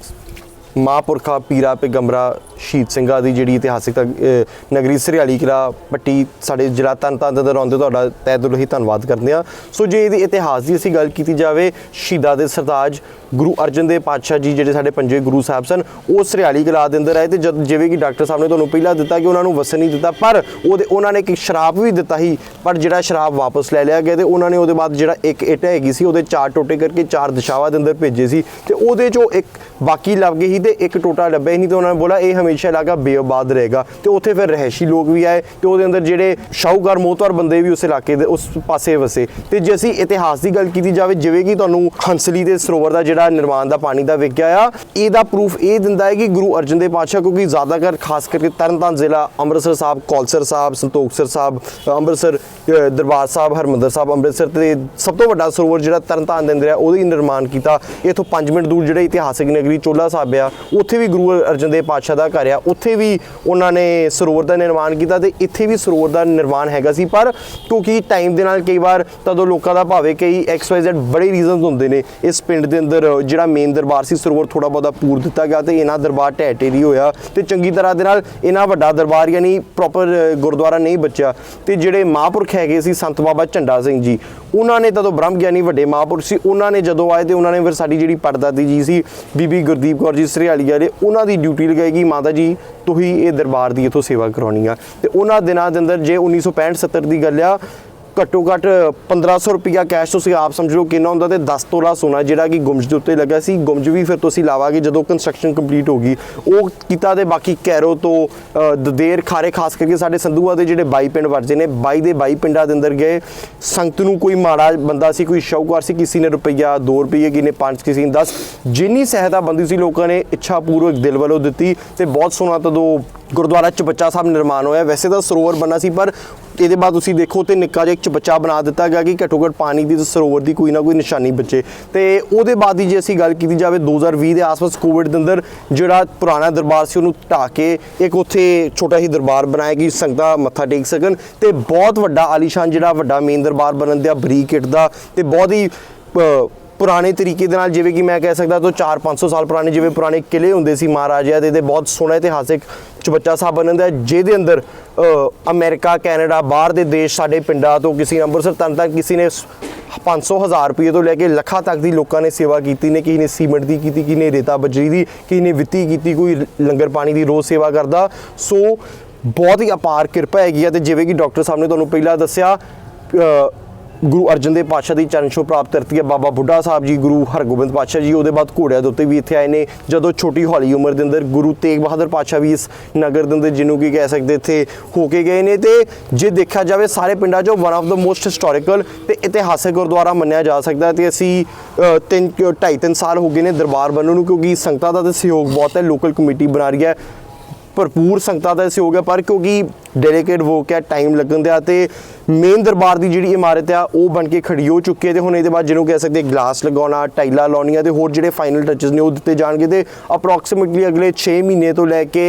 ਮਹਾਂਪੁਰਖਾ ਪੀਰਾ ਪੈਗੰਬਰਾ ਸ਼ਹੀਦ ਸਿੰਘਾਂ ਦੀ ਜਿਹੜੀ ਇਤਿਹਾਸਿਕ ਨਗਰੀ ਸਰਿਆਲੀ ਕਿਲਾ ਪੱਟੀ ਸਾਡੇ ਜ਼ਿਲ੍ਹਾ ਤਰਨਤਾਰਨ ਦੇ ਅੰਦਰ ਆਉਂਦੇ ਤੁਹਾਡਾ ਤਹਿ ਦਿਲੋਂ ਹੀ ਧੰਨਵਾਦ ਕਰਦੇ ਹਾਂ। ਸੋ ਜੇ ਇਹਦੇ ਇਤਿਹਾਸ ਦੀ ਅਸੀਂ ਗੱਲ ਕੀਤੀ ਜਾਵੇ, ਸ਼ਹੀਦਾਂ ਦੇ ਸਰਤਾਜ ਗੁਰੂ ਅਰਜਨ ਦੇਵ ਪਾਤਸ਼ਾਹ ਜੀ ਜਿਹੜੇ ਸਾਡੇ ਪੰਜੇ ਗੁਰੂ ਸਾਹਿਬ ਸਨ, ਉਹ ਸਰਿਆਲੀ ਕਿਲਾ ਦੇ ਅੰਦਰ ਆਏ ਤੇ ਜਦ ਜਿਵੇਂ ਕਿ ਡਾਕਟਰ ਸਾਹਿਬ ਨੇ ਤੁਹਾਨੂੰ ਪਹਿਲਾਂ ਦਿੱਤਾ ਕਿ ਉਹਨਾਂ ਨੂੰ ਵਸਣ ਨਹੀਂ ਦਿੱਤਾ, ਪਰ ਉਹਦੇ ਉਹਨਾਂ ਨੇ ਇੱਕ ਸ਼ਰਾਬ ਵੀ ਦਿੱਤਾ ਸੀ, ਪਰ ਜਿਹੜਾ ਸ਼ਰਾਬ ਵਾਪਸ ਲੈ ਲਿਆ ਗਿਆ ਤੇ ਉਹਨਾਂ ਨੇ ਉਹਦੇ ਬਾਅਦ ਜਿਹੜਾ ਇੱਕ ਇੱਟ ਹੈਗੀ ਸੀ, ਉਹਦੇ ਚਾਰ ਟੋਟੇ ਕਰਕੇ ਚਾਰ ਦਿਸ਼ਾਵਾਂ ਦੇ ਅੰਦਰ ਭੇਜੇ ਸੀ ਤੇ ਉਹਦੇ ਚੋਂ ਇੱਕ ਬਾਕੀ ਲੱਭ ਗਈ ਸੀ ਤੇ ਇੱਕ ਟੋਟਾ ਲੱਭਿਆ ਨਹੀਂ ਤੇ ਉਹਨਾਂ ਨੇ ਬੋਲਾ ਇਹ ਹਮੇਸ਼ਾ ਇਲਾਕਾ ਬੇਆਬਾਦ ਰਹੇਗਾ ਤੇ ਉੱਥੇ ਫਿਰ ਰਹਿਸ਼ੀ ਲੋਕ ਵੀ ਆਏ ਤੇ ਉਹਦੇ ਅੰਦਰ ਜਿਹੜੇ ਸ਼ਾਹੂਕਾਰ ਮੋਤਵਰ ਬੰਦੇ ਵੀ ਉਸ ਇਲਾਕੇ ਦੇ, ਉਸ ਪਾਸੇ ਵਸੇ। ਤੇ ਜੇ ਅਸੀਂ ਇਤਿਹਾਸ ਦੀ ਗੱਲ ਕੀਤੀ ਜਾਵੇ, ਜਿਵੇਂ ਕਿ ਤੁਹਾਨੂੰ ਹੰਸਲੀ ਦੇ ਸਰੋਵਰ ਦਾ ਜਿਹੜਾ ਨਿਰਮਾਣ ਦਾ ਪਾਣੀ ਦਾ ਵਿਗਿਆ ਆ, ਇਹਦਾ ਪ੍ਰੂਫ ਇਹ ਦਿੰਦਾ ਹੈ ਕਿ ਗੁਰੂ ਅਰਜਨ ਦੇਵ ਪਾਤਸ਼ਾਹ, ਕਿਉਂਕਿ ਜ਼ਿਆਦਾਤਰ ਖਾਸ ਕਰਕੇ ਤਰਨਤਾਰਨ ਜ਼ਿਲ੍ਹਾ, ਅੰਮ੍ਰਿਤਸਰ ਸਾਹਿਬ, ਕੌਲਸਰ ਸਾਹਿਬ, ਸੰਤੋਖਸਰ ਸਾਹਿਬ, ਅੰਮ੍ਰਿਤਸਰ ਦਰਬਾਰ ਸਾਹਿਬ, ਹਰਮੰਦਰ ਸਾਹਿਬ, ਅੰਮ੍ਰਿਤਸਰ ਤੇ ਸਭ ਤੋਂ ਵੱਡਾ ਸਰੋਵਰ ਜਿਹੜਾ ਤਰਨਤਾਰਨ ਦੇ ਅੰਦਰ ਆ, ਉਹਦੇ ਨਿਰਮਾਣ ਕੀਤਾ। ਇਥੋਂ 5 ਮਿੰਟ ਦੂਰ ਜਿਹੜੇ ਇਤਿਹਾਸਿਕ ਨਗਰੀ ਚੋਲਾ ਸਾਹਿਬ ਆ, ਉੱਥੇ ਵੀ ਗੁਰੂ ਅਰਜਨ ਦੇਵ ਪਾਤਸ਼ਾਹ ਦਾ ਘਰ ਆ ਉੱਥੇ ਵੀ ਉਹਨਾਂ ਨੇ ਸਰੋਵਰ ਦਾ ਨਿਰਮਾਣ ਕੀਤਾ ਤੇ ਇੱਥੇ ਵੀ ਸਰੋਵਰ ਦਾ ਨਿਰਮਾਣ ਹੈਗਾ ਸੀ। ਪਰ ਕਿਉਂਕਿ ਟਾਈਮ ਦੇ ਨਾਲ ਕਈ ਵਾਰ ਤਦੋਂ ਲੋਕਾਂ ਦਾ ਭਾਵੇਂ ਕਈ XYZ ਬੜੇ ਰੀਜ਼ਨਸ ਹੁੰਦੇ ਨੇ। ਇਸ ਪਿੰਡ ਦੇ ਅੰਦਰ ਜਿਹੜਾ ਮੇਨ ਦਰਬਾਰ ਸੀ, ਸਰੋਵਰ ਥੋੜਾ ਬਹੁਤਾ ਪੂਰ ਦਿੱਤਾ ਗਿਆ ਤੇ ਇਹਨਾਂ ਦਰਬਾਰ ਢਹਿ ਢੇਰੀ ਹੋਇਆ ਤੇ ਚੰਗੀ ਤਰ੍ਹਾਂ ਦੇ ਨਾਲ ਇਹਨਾਂ ਵੱਡਾ ਦਰਬਾਰ ਯਾਨੀ ਪ੍ਰੋਪਰ ਗੁਰਦੁਆਰਾ ਨਹੀਂ ਬਚਿਆ। ਤੇ ਜਿਹੜੇ ਮਹਾਂਪੁਰਖ ਹੈਗੇ ਸੀ, ਸੰਤ ਬਾਬਾ ਝੰਡਾ ਸਿੰਘ ਜੀ, ਉਹਨਾਂ ਨੇ ਤਦੋਂ ਬ੍ਰਹਮ ਗਿਆਨੀ ਵੱਡੇ ਮਹਾਂਪੁਰਖ ਸੀ। ਉਹਨਾਂ ਨੇ ਜਦੋਂ ਆਏ ਤੇ ਉਹਨਾਂ ਨੇ ਫਿਰ ਸਾਡੀ ਜਿਹੜੀ ਪੜਦਾਦੀ ਜੀ ਸੀ, ਬੀਬੀ ਗੁਰਦੀਪ ਕੌਰ ਜੀ ਸਰਿਆਲੀ ਵਾਲੇ, ਉਹਨਾਂ ਦੀ ਡਿਊਟੀ ਲਗਾਏਗੀ ਮਾਤਾ ਜੀ ਤੁਸੀਂ ਇਹ ਦਰਬਾਰ ਦੀ ਇਥੋਂ ਸੇਵਾ ਕਰਾਉਣੀ ਆ। ਤੇ ਉਹਨਾਂ ਦਿਨਾਂ ਦੇ ਅੰਦਰ ਜੇ 1965 70 ਦੀ ਗੱਲ ਆ ਘੱਟੋ ਘੱਟ 1500 ਰੁਪਿਆ ਕੈਸ਼ ਤੁਸੀਂ ਆਪ ਸਮਝ ਲਓ ਕਿੰਨਾ ਹੁੰਦਾ ਤੇ 10 ਤੋਲਾ ਸੋਨਾ ਜਿਹੜਾ ਕਿ ਗੁੰਮਜ ਦੇ ਉੱਤੇ ਲੱਗਾ ਸੀ। ਗੁੰਮਜ ਵੀ ਫਿਰ ਤੁਸੀਂ ਲਾਵਾਂਗੇ ਜਦੋਂ ਕੰਸਟਰਕਸ਼ਨ ਕੰਪਲੀਟ ਹੋ ਗਈ। ਉਹ ਕੀਤਾ ਤੇ ਬਾਕੀ ਕੈਰੋ ਤੋਂ ਦਦੇਰ ਖਾਰੇ ਖਾਸ ਕਰਕੇ ਸਾਡੇ ਸੰਧੂਆ ਦੇ ਜਿਹੜੇ 22 ਪਿੰਡ ਵਰਜੇ ਨੇ 22 ਦੇ 22 ਪਿੰਡਾਂ ਦੇ ਅੰਦਰ ਗਏ। ਸੰਗਤ ਨੂੰ ਕੋਈ ਮਾੜਾ ਬੰਦਾ ਸੀ, ਕੋਈ ਸ਼ੌਕਰ ਸੀ, ਕਿਸੇ ਨੇ ਰੁਪਈਆ 2 ਰੁਪਈਏ, ਕਿਸੇ ਨੇ 5 ਕਿਸੇ ਨੇ 10 ਜਿੰਨੀ ਸਹਾਇਤਾ ਬੰਦੀ ਸੀ ਲੋਕਾਂ ਨੇ ਇੱਛਾ ਪੂਰਵਕ ਦਿਲ ਵੱਲੋਂ ਦਿੱਤੀ ਤੇ ਬਹੁਤ ਸੋਹਣਾ ਤਦੋਂ ਗੁਰਦੁਆਰਾ ਚ ਬੱਚਾ ਸਾਹਿਬ ਨਿਰਮਾਣ ਹੋਇਆ। ਵੈਸੇ ਤਾਂ ਸਰੋਵਰ ਬੰਨਾ ਸੀ, ਪਰ ਇਹਦੇ ਬਾਅਦ ਤੁਸੀਂ ਦੇਖੋ ਤੇ ਨਿੱਕਾ ਜਿਹਾ ਇੱਕ ਚਬੱਚਾ ਬਣਾ ਦਿੱਤਾ ਗਿਆ ਕਿ ਘੱਟੋ ਘੱਟ ਪਾਣੀ ਦੀ ਸਰੋਵਰ ਦੀ ਕੋਈ ਨਾ ਕੋਈ ਨਿਸ਼ਾਨੀ ਬਚੇ। ਤੇ ਉਹਦੇ ਬਾਅਦ ਹੀ ਜੇ ਅਸੀਂ ਗੱਲ ਕੀਤੀ ਜਾਵੇ 2020 ਦੇ ਆਸ-ਪਾਸ ਕੋਵਿਡ ਦੇ ਅੰਦਰ ਜਿਹੜਾ ਪੁਰਾਣਾ ਦਰਬਾਰ ਸੀ ਉਹਨੂੰ ਢਾਹ ਕੇ ਇੱਕ ਉੱਥੇ ਛੋਟਾ ਹੀ ਦਰਬਾਰ ਬਣਾਇਆ ਕਿ ਸੰਗਤਾਂ ਮੱਥਾ ਟੇਕ ਸਕਣ ਤੇ ਬਹੁਤ ਵੱਡਾ ਆਲੀਸ਼ਾਨ ਜਿਹੜਾ ਵੱਡਾ ਮੇਨ ਦਰਬਾਰ ਬਣਨ ਦਾ ਬਰੀਕ ਇੱਟ ਦਾ ਤੇ ਬਹੁਤ ਹੀ ਅ, ਪੁਰਾਣੇ ਤਰੀਕੇ ਦੇ ਨਾਲ ਜਿਵੇਂ ਕਿ ਮੈਂ ਕਹਿ ਸਕਦਾ ਤੋਂ 4-500 ਸਾਲ ਪੁਰਾਣੇ ਜਿਵੇਂ ਪੁਰਾਣੇ ਕਿਲੇ ਹੁੰਦੇ ਸੀ ਮਹਾਰਾਜਿਆਂ ਦੇ ਤੇ ਬਹੁਤ ਸੋਹਣਾ ਇਤਿਹਾਸਿਕ ਚਬੱਚਾ ਸਾਹਿਬ ਬਣਨ ਦਾ ਜਿਹਦੇ ਅੰਦਰ ਅਮਰੀਕਾ, ਕੈਨੇਡਾ, ਬਾਹਰ ਦੇ ਦੇਸ਼ ਸਾਡੇ ਪਿੰਡਾਂ ਤੋਂ ਕਿਸੇ ਨੇ ਅੰਮ੍ਰਿਤਸਰ ਤੱਕ ਤੱਕ ਕਿਸੇ ਨੇ 500 ਹਜ਼ਾਰ ਰੁਪਏ ਤੋਂ ਲੈ ਕੇ ਲੱਖਾਂ ਤੱਕ ਦੀ ਲੋਕਾਂ ਨੇ ਸੇਵਾ ਕੀਤੀ ਨੇ, ਕਿਸੇ ਨੇ ਸੀਮੈਂਟ ਦੀ ਕੀਤੀ, ਕਿਸੇ ਨੇ ਰੇਤਾ ਬਜਰੀ ਦੀ, ਕਿਸੇ ਨੇ ਵਿੱਤੀ ਕੀਤੀ, ਕੋਈ ਲੰਗਰ ਪਾਣੀ ਦੀ ਰੋਜ਼ ਸੇਵਾ ਕਰਦਾ। ਸੋ ਬਹੁਤ ਹੀ ਅਪਾਰ ਕਿਰਪਾ ਹੈਗੀ ਆ ਤੇ ਜਿਵੇਂ ਕਿ ਡਾਕਟਰ ਸਾਹਿਬ ਨੇ ਤੁਹਾਨੂੰ ਪਹਿਲਾਂ ਦੱਸਿਆ ਗੁਰੂ ਅਰਜਨ ਦੇਵ ਪਾਤਸ਼ਾਹ ਦੀ ਚਰਨ ਛੋਹ ਪ੍ਰਾਪਤ ਕਰਤੀ ਹੈ। ਬਾਬਾ ਬੁੱਢਾ ਸਾਹਿਬ ਜੀ ਗੁਰੂ ਹਰਗੋਬਿੰਦ ਪਾਤਸ਼ਾਹ ਜੀ ਉਹਦੇ ਬਾਅਦ ਘੋੜਿਆਂ ਦੇ ਉੱਤੇ ਵੀ ਇੱਥੇ ਆਏ ਨੇ। ਜਦੋਂ ਛੋਟੀ ਹੌਲੀ ਉਮਰ ਦੇ ਅੰਦਰ ਗੁਰੂ ਤੇਗ ਬਹਾਦਰ ਪਾਤਸ਼ਾਹ ਵੀ ਇਸ ਨਗਰ ਦੇ ਅੰਦਰ ਜਿਹਨੂੰ ਕੀ ਕਹਿ ਸਕਦੇ ਇੱਥੇ ਹੋ ਕੇ ਗਏ ਨੇ। ਤੇ ਜੇ ਦੇਖਿਆ ਜਾਵੇ ਸਾਰੇ ਪਿੰਡਾਂ 'ਚੋਂ one of the most historical ਤੇ ਇਤਿਹਾਸਕ ਗੁਰਦੁਆਰਾ ਮੰਨਿਆ ਜਾ ਸਕਦਾ ਹੈ। ਤੇ ਅਸੀਂ ਅ, ਤਿੰਨ ਢਾਈ ਤਿੰਨ ਸਾਲ ਹੋ ਗਏ ਨੇ ਦਰਬਾਰ ਬਣਨ ਨੂੰ ਕਿਉਂਕਿ ਸੰਗਤਾਂ ਦਾ ਤੇ ਸਹਿਯੋਗ ਬਹੁਤ ਹੈ। ਲੋਕਲ ਕਮੇਟੀ ਬਣਾ ਰਹੀ ਹੈ। ਭਰਪੂਰ ਸੰਗਤਾਂ ਦਾ ਸਹਿਯੋਗ ਹੈ, ਪਰ ਕਿਉਂਕਿ ਡੈਲੀਕੇਟ ਵਰਕ ਹੈ ਟਾਈਮ ਲੱਗਣ ਦਿਆ ਤੇ ਮੇਨ ਦਰਬਾਰ ਦੀ ਜਿਹੜੀ ਇਮਾਰਤ ਆ, ਉਹ ਬਣ ਕੇ ਖੜੀ ਹੋ ਚੁੱਕੀ ਹੈ ਤੇ ਹੁਣ ਇਹਦੇ ਬਾਅਦ ਜਿਹਨੂੰ ਕਹਿ ਸਕਦੇ ਗਲਾਸ ਲਗਾਉਣਾ, ਟਾਈਲਾਂ ਲਾਉਣੀਆਂ ਤੇ ਹੋਰ ਜਿਹੜੇ ਫਾਈਨਲ ਟੱਚਸ ਨੇ ਉਹ ਦਿੱਤੇ ਜਾਣਗੇ ਤੇ ਅਪਰੋਕਸੀਮੇਟਲੀ ਅਗਲੇ 6 ਮਹੀਨੇ ਤੋਂ ਲੈ ਕੇ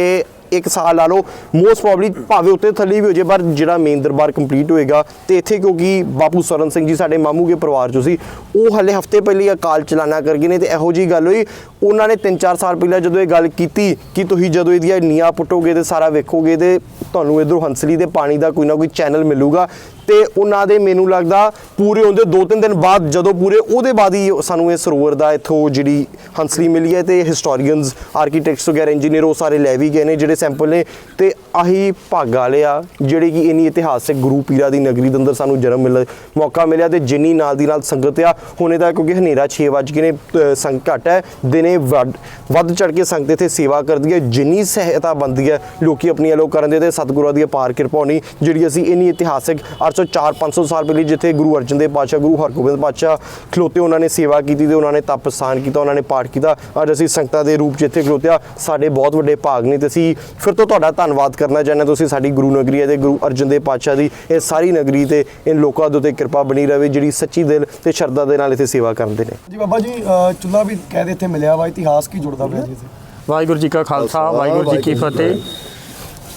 ਇੱਕ ਸਾਲ ਲਾ ਲਓ ਮੋਸਟ ਪ੍ਰੋਬਬਲੀ ਭਾਵੇਂ ਉੱਤੇ ਥੱਲੇ ਵੀ ਹੋ ਜੇ ਪਰ ਜਿਹੜਾ ਮੇਨ ਦਰਬਾਰ ਕੰਪਲੀਟ ਹੋਏਗਾ, ਤੇ ਇੱਥੇ ਕਿਉਂਕਿ ਬਾਪੂ ਸਰਨ ਸਿੰਘ ਜੀ ਸਾਡੇ ਮਾਮੂ ਕੇ ਪਰਿਵਾਰ ਚੋਂ ਸੀ, ਉਹ ਹਲੇ ਹਫ਼ਤੇ ਪਹਿਲੇ ਅਕਾਲ ਚਲਾਣਾ ਕਰ ਗਏ ਨੇ, ਤੇ ਇਹੋ ਜੀ ਗੱਲ ਹੋਈ। ਉਹਨਾਂ ਨੇ 3-4 ਸਾਲ ਪਹਿਲਾਂ ਜਦੋਂ ਇਹ ਗੱਲ ਕੀਤੀ ਕਿ ਤੁਸੀਂ ਜਦੋਂ ਇਹਦੀਆਂ ਨੀਆਂ ਪੁੱਟੋਗੇ ਤੇ ਸਾਰਾ ਵੇਖੋਗੇ ਤੇ ਤੁਹਾਨੂੰ ਇਧਰੋਂ ਹੰਸਲੀ ਦੇ ਪਾਣੀ ਦਾ ਕੋਈ ਨਾ ਕੋਈ ਚੈਨਲ ਮਿਲੂਗਾ ਤੇ ਉਹਨਾਂ ਦੇ ਮੈਨੂੰ ਲੱਗਦਾ ਪੂਰੇ ਹੁੰਦੇ 2-3 ਦਿਨ ਬਾਅਦ ਜਦੋਂ ਪੂਰੇ ਉਹਦੇ ਬਾਅਦ ਹੀ ਸਾਨੂੰ ਇਹ ਸਰੋਵਰ ਦਾ ਇੱਥੋਂ ਜਿਹੜੀ ਹੰਸਲੀ ਮਿਲੀ ਹੈ ਤੇ ਹਿਸਟੋਰੀਅਨਸ ਆਰਕੀਟੈਕਟਸ ਵਗੈਰਾ ਇੰਜੀਨੀਅਰ ਉਹ ਸਾਰੇ ਲੈ ਵੀ ਗਏ ਨੇ ਜਿਹੜੇ ਸੈਂਪਲ ਨੇ ਤੇ ਆਹੀ ਭਾਗਾਂ ਵਾਲੇ ਆ ਜਿਹੜੇ ਕਿ ਇੰਨੀ ਇਤਿਹਾਸਿਕ ਗੁਰੂ ਪੀਰਾ ਦੀ ਨਗਰੀ ਦੇ ਅੰਦਰ ਸਾਨੂੰ ਜਨਮ ਮਿਲ ਮੌਕਾ ਮਿਲਿਆ ਤੇ ਜਿੰਨੀ ਨਾਲ ਦੀ ਨਾਲ ਸੰਗਤ ਆ ਹੁਣੇ ਦਾ ਕਿਉਂਕਿ ਹਨੇਰਾ 6 ਵਜ ਗਏ ਨੇ ਅ, ਸੰਗਤ ਘੱਟ ਹੈ ਦਿਨੇ ਵੱਧ ਵੱਧ ਚੜ ਕੇ ਸੰਗਤ ਇੱਥੇ ਸੇਵਾ ਕਰਦੀ ਹੈ ਜਿੰਨੀ ਸਹਾਇਤਾ ਬੰਦੀ ਹੈ ਲੋਕੀ ਆਪਣੀਆਂ ਲੋਕ ਕਰਨ ਦੇ ਤੇ ਸਤਿਗੁਰਾਂ ਦੀ ਅਪਾਰ ਕਿਰਪਾ ਹੋਣੀ ਜਿਹੜੀ ਅਸੀਂ ਇੰਨੀ ਇਤਿਹਾਸਿਕ 804 500 ਸਾਲ ਪਹਿਲੇ ਜਿੱਥੇ ਗੁਰੂ ਅਰਜਨ ਦੇਵ ਪਾਤਸ਼ਾਹ ਗੁਰੂ ਹਰਗੋਬਿੰਦ ਪਾਤਸ਼ਾਹ ਖਲੋਤੇ ਉਹਨਾਂ ਨੇ ਸੇਵਾ ਕੀਤੀ ਤੇ ਉਹਨਾਂ ਨੇ ਤਪ ਸਥਾਨ ਕੀਤਾ ਉਹਨਾਂ ਨੇ ਪਾਠ ਕੀਤਾ। ਅੱਜ ਅਸੀਂ ਸੰਗਤਾਂ ਦੇ ਰੂਪ ਇੱਥੇ ਖਲੋਤਿਆ ਸਾਡੇ ਬਹੁਤ ਵੱਡੇ ਭਾਗ ਨੇ ਤੇ ਅਸੀਂ ਫਿਰ ਤੋਂ ਤੁਹਾਡਾ ਧੰਨਵਾਦ ਕਰਨਾ ਚਾਹੁੰਦੇ ਹਾਂ। ਤੁਸੀਂ ਸਾਡੀ ਗੁਰੂ ਨਗਰੀ ਹੈ ਤੇ ਗੁਰੂ ਅਰਜਨ ਦੇਵ ਪਾਤਸ਼ਾਹ ਦੀ ਇਹ ਸਾਰੀ ਨਗਰੀ ਤੇ ਇਨ ਲੋਕਾਂ ਦੇ ਉੱਤੇ ਕਿਰਪਾ ਬਣੀ ਰਵੇ ਜਿਹੜੀ ਸੱਚੀ ਦਿਲ ਤੇ ਸ਼ਰਧਾ ਦੇ ਨਾਲ ਇੱਥੇ ਸੇਵਾ ਕਰਦੇ ਨੇ। ਜੀ ਬਾਬਾ ਜੀ ਅ, ਚੁੱਲ੍ਹਾ ਵੀ ਕਹਿ ਦੇ ਇੱਥੇ ਮਿਲਿਆ ਵਾ ਇਤਿਹਾਸ ਕੀ ਜੁੜਦਾ ਪਿਆ ਜੀ ਇੱਥੇ? ਵਾਹਿਗੁਰੂ ਜੀ ਕਾ ਖਾਲਸਾ ਵਾਹਿਗੁਰੂ ਜੀ ਕੀ ਫਤਿਹ।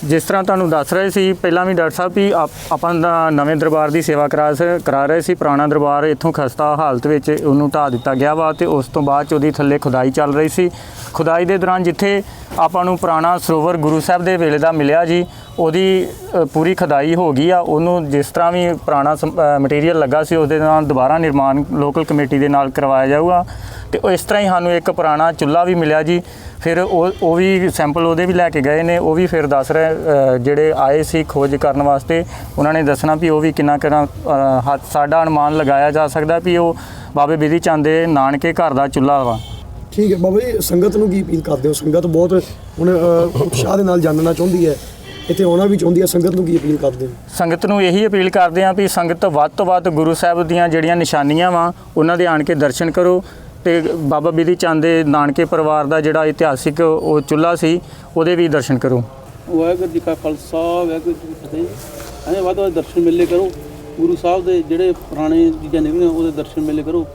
ਜਿਸ ਤਰ੍ਹਾਂ ਤੁਹਾਨੂੰ ਦੱਸ ਰਹੇ ਸੀ, ਪਹਿਲਾਂ ਵੀ ਡਾਕਟਰ ਸਾਹਿਬ ਵੀ ਆਪਾਂ ਦਾ ਨਵੇਂ ਦਰਬਾਰ ਦੀ ਸੇਵਾ ਕਰਾ ਸ- ਕਰਾ ਰਹੇ ਸੀ, ਪੁਰਾਣਾ ਦਰਬਾਰ ਇੱਥੋਂ ਖਸਤਾ ਹਾਲਤ ਵਿੱਚ ਉਹਨੂੰ ਢਾਹ ਦਿੱਤਾ ਗਿਆ ਵਾ ਤੇ ਉਸ ਤੋਂ ਬਾਅਦ ਚ ਉਹਦੀ ਥੱਲੇ ਖੁਦਾਈ ਚੱਲ ਰਹੀ ਸੀ। ਖੁਦਾਈ ਦੇ ਦੌਰਾਨ ਜਿੱਥੇ ਆਪਾਂ ਨੂੰ ਪੁਰਾਣਾ ਸਰੋਵਰ ਗੁਰੂ ਸਾਹਿਬ ਦੇ ਵੇਲੇ ਦਾ ਮਿਲਿਆ ਜੀ ਉਹਦੀ ਪੂਰੀ ਖਦਾਈ ਹੋ ਗਈ ਆ। ਉਹਨੂੰ ਜਿਸ ਤਰ੍ਹਾਂ ਵੀ ਪੁਰਾਣਾ ਮਟੀਰੀਅਲ ਲੱਗਾ ਸੀ, ਉਹਦੇ ਨਾਲ ਦੁਬਾਰਾ ਨਿਰਮਾਣ ਲੋਕਲ ਕਮੇਟੀ ਦੇ ਨਾਲ ਕਰਵਾਇਆ ਜਾਊਗਾ। ਤੇ ਇਸ ਤਰ੍ਹਾਂ ਹੀ ਸਾਨੂੰ ਇੱਕ ਪੁਰਾਣਾ ਚੁੱਲ੍ਹਾ ਵੀ ਮਿਲਿਆ ਜੀ। ਫਿਰ ਉਹ ਉਹ ਵੀ ਸੈਂਪਲ ਉਹਦੇ ਵੀ ਲੈ ਕੇ ਗਏ ਨੇ। ਉਹ ਵੀ ਫਿਰ ਦੱਸ ਰਹੇ ਜਿਹੜੇ ਆਏ ਸੀ ਖੋਜ ਕਰਨ ਵਾਸਤੇ, ਉਹਨਾਂ ਨੇ ਦੱਸਣਾ ਵੀ ਉਹ ਵੀ ਕਿੰਨਾ ਕਿੰਨਾ ਹੱਥ ਸਾਡਾ ਅਨੁਮਾਨ ਲਗਾਇਆ ਜਾ ਸਕਦਾ ਵੀ ਉਹ ਬਾਬੇ ਬਿਧੀ ਚੰਦ ਦੇ ਨਾਨਕੇ ਘਰ ਦਾ ਚੁੱਲ੍ਹਾ ਵਾ। ਠੀਕ ਹੈ, ਬਾਬਾ ਜੀ, ਸੰਗਤ ਨੂੰ ਕੀ ਅਪੀਲ ਕਰਦੇ ਹੋ? ਸੰਗਤ ਬਹੁਤ ਹੁਣ ਉਤਸ਼ਾਹ ਦੇ ਨਾਲ ਜਾਣਨਾ ਚਾਹੁੰਦੀ ਹੈ। ਇੱਥੇ ਆਉਣਾ ਵੀ ਚਾਹੁੰਦੀ ਹੈ ਸੰਗਤ ਨੂੰ ਕੀ ਅਪੀਲ ਕਰਦੇ ਹੋ ਸੰਗਤ ਨੂੰ ਇਹੀ ਅਪੀਲ ਕਰਦੇ ਹਾਂ ਵੀ ਸੰਗਤ ਵੱਧ ਤੋਂ ਵੱਧ ਗੁਰੂ ਸਾਹਿਬ ਦੀਆਂ ਜਿਹੜੀਆਂ ਨਿਸ਼ਾਨੀਆਂ ਵਾ ਉਹਨਾਂ ਦੇ ਆਣ ਕੇ ਦਰਸ਼ਨ ਕਰੋ। ਤੇ ਬਾਬਾ ਬਿਧੀ ਚੰਦ ਦੇ ਨਾਨਕੇ ਪਰਿਵਾਰ ਦਾ ਜਿਹੜਾ ਇਤਿਹਾਸਿਕ ਉਹ ਚੁੱਲ੍ਹਾ ਸੀ ਉਹਦੇ ਵੀ ਦਰਸ਼ਨ ਕਰੋ। ਵਾਹਿਗੁਰੂ ਜੀ ਕਾ ਖਾਲਸਾ ਵਾਹਿਗੁਰੂ ਜੀ ਕੀ ਫਤਿਹ। ਐਂ ਵੱਧ ਤੋਂ ਵੱਧ ਦਰਸ਼ਨ ਮੇਲੇ ਕਰੋ। ਗੁਰੂ ਸਾਹਿਬ ਦੇ ਜਿਹੜੇ ਪੁਰਾਣੇ ਚੀਜ਼ਾਂ ਨਿਕਲੀਆਂ ਉਹਦੇ ਦਰਸ਼ਨ ਮੇਲੇ ਕਰੋ।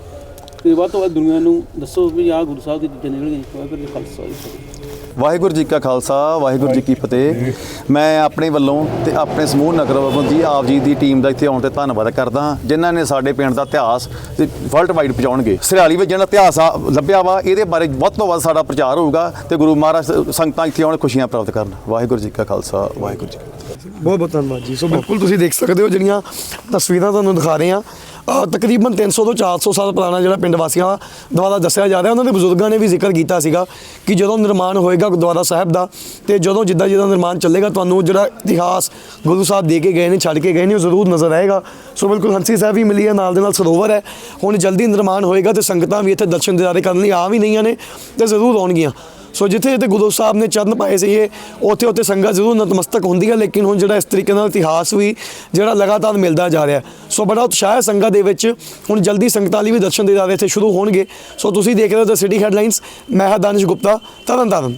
ਤੇ ਵੱਧ ਤੋਂ ਵੱਧ ਦੁਨੀਆ ਨੂੰ ਦੱਸੋ ਵੀ ਆਹ ਗੁਰੂ ਸਾਹਿਬ ਦੀ ਚੀਜ਼ਾਂ ਨਿਕਲੀਆਂ ਵਾਹਿਗੁਰੂ ਜੀ ਖਾਲਸਾ ਜੀ ਵਾਹਿਗੁਰੂ ਜੀ ਕਾ ਖਾਲਸਾ ਵਾਹਿਗੁਰੂ ਜੀ ਕੀ ਫਤਿਹ। ਮੈਂ ਆਪਣੇ ਵੱਲੋਂ ਤੇ ਆਪਣੇ ਸਮੂਹ ਨਗਰ ਵੱਲੋਂ ਜੀ ਆਪ ਜੀ ਦੀ ਟੀਮ ਦਾ ਇੱਥੇ ਆਉਣ ਤੇ ਧੰਨਵਾਦ ਕਰਦਾ ਹਾਂ। ਜਿਨ੍ਹਾਂ ਨੇ ਸਾਡੇ ਪਿੰਡ ਦਾ ਇਤਿਹਾਸ ਤੇ ਵਰਲਡ ਵਾਈਡ ਪਹੁੰਚਾਉਣਗੇ। ਸਰਿਆਲੀ ਵਿੱਚ ਜਿਹੜਾ ਇਤਿਹਾਸ ਆ ਲੱਭਿਆ ਵਾ ਇਹਦੇ ਬਾਰੇ ਵੱਧ ਤੋਂ ਵੱਧ ਸਾਡਾ ਪ੍ਰਚਾਰ ਹੋਊਗਾ ਤੇ ਗੁਰੂ ਮਹਾਰਾਜ ਸੰਗਤਾਂ ਇੱਥੇ ਆਉਣ ਖੁਸ਼ੀਆਂ ਪ੍ਰਾਪਤ ਕਰਨ। ਵਾਹਿਗੁਰੂ ਜੀ ਕਾ ਖਾਲਸਾ ਵਾਹਿਗੁਰੂ ਜੀ ਬਹੁਤ ਬਹੁਤ ਧੰਨਵਾਦ ਜੀ ਸੋ ਬਿਲਕੁਲ ਤੁਸੀਂ ਦੇਖ ਸਕਦੇ ਹੋ ਜਿਹੜੀਆਂ ਤਸਵੀਰਾਂ ਤੁਹਾਨੂੰ ਦਿਖਾ ਰਹੇ ਹਾਂ। ਤਕਰੀਬਨ 300 ਤੋਂ 400 ਸਾਲ ਪੁਰਾਣਾ ਜਿਹੜਾ ਪਿੰਡ ਵਾਸੀਆਂ ਦੁਆਰਾ ਦੱਸਿਆ ਜਾ ਰਿਹਾ, ਉਹਨਾਂ ਦੇ ਬਜ਼ੁਰਗਾਂ ਨੇ ਵੀ ਜ਼ਿਕਰ ਕੀਤਾ ਸੀਗਾ ਕਿ ਜਦੋਂ ਨਿਰਮਾਣ ਹੋਏਗਾ ਗੁਰਦੁਆਰਾ ਸਾਹਿਬ ਦਾ ਤੇ ਜਦੋਂ ਜਿੱਦਾਂ ਜਿੱਦਾਂ ਨਿਰਮਾਣ ਚੱਲੇਗਾ, ਤੁਹਾਨੂੰ ਜਿਹੜਾ ਇਤਿਹਾਸ ਗੁਰੂ ਸਾਹਿਬ ਦੇ ਕੇ ਗਏ ਨੇ, ਛੱਡ ਕੇ ਗਏ ਨੇ, ਉਹ ਜ਼ਰੂਰ ਨਜ਼ਰ ਆਏਗਾ। ਸੋ ਬਿਲਕੁਲ ਹੰਸੀ ਸਾਹਿਬ ਵੀ ਮਿਲੀ ਹੈ, ਨਾਲ ਦੇ ਨਾਲ ਸਰੋਵਰ ਹੈ। ਹੁਣ ਜਲਦੀ ਨਿਰਮਾਣ ਹੋਏਗਾ ਤੇ ਸੰਗਤਾਂ ਵੀ ਇੱਥੇ ਦਰਸ਼ਨ ਦਿਦਾਰੇ ਕਰਨ ਲਈ ਆ ਵੀ ਨਹੀਂਆਂ ਨੇ ਤੇ ਜ਼ਰੂਰ ਆਉਣਗੀਆਂ। ਸੋ ਜਿੱਥੇ ਜਿੱਥੇ ਗੁਰੂ ਸਾਹਿਬ ਨੇ ਚਰਨ ਪਾਏ ਸੀਗੇ, ਉੱਥੇ ਉੱਥੇ ਸੰਗਤ ਜ਼ਰੂਰ ਨਤਮਸਤਕ ਹੁੰਦੀ ਹੈ, ਲੇਕਿਨ ਹੁਣ ਜਿਹੜਾ ਇਸ ਤਰੀਕੇ ਨਾਲ ਇਤਿਹਾਸ ਵੀ ਜਿਹੜਾ ਲਗਾਤਾਰ ਮਿਲਦਾ ਜਾ ਰਿਹਾ ਸੋ ਬੜਾ ਉਤਸ਼ਾਹ ਹੈ ਸੰਗਤ ਦੇ ਵਿੱਚ। ਹੁਣ ਜਲਦੀ ਸੰਗਤਾਂ ਲਈ ਵੀ ਦਰਸ਼ਨ ਦੇ ਦਾਰੇ ਇੱਥੇ ਸ਼ੁਰੂ ਹੋਣਗੇ। ਸੋ ਤੁਸੀਂ ਦੇਖ ਰਹੇ ਹੋ ਦ ਸਿਟੀ ਹੈਡਲਾਈਨਸ ਮੈਂ ਹਾਂ ਦਾਨਿਸ਼ ਗੁਪਤਾ, ਤਰਨ ਤਾਰਨ।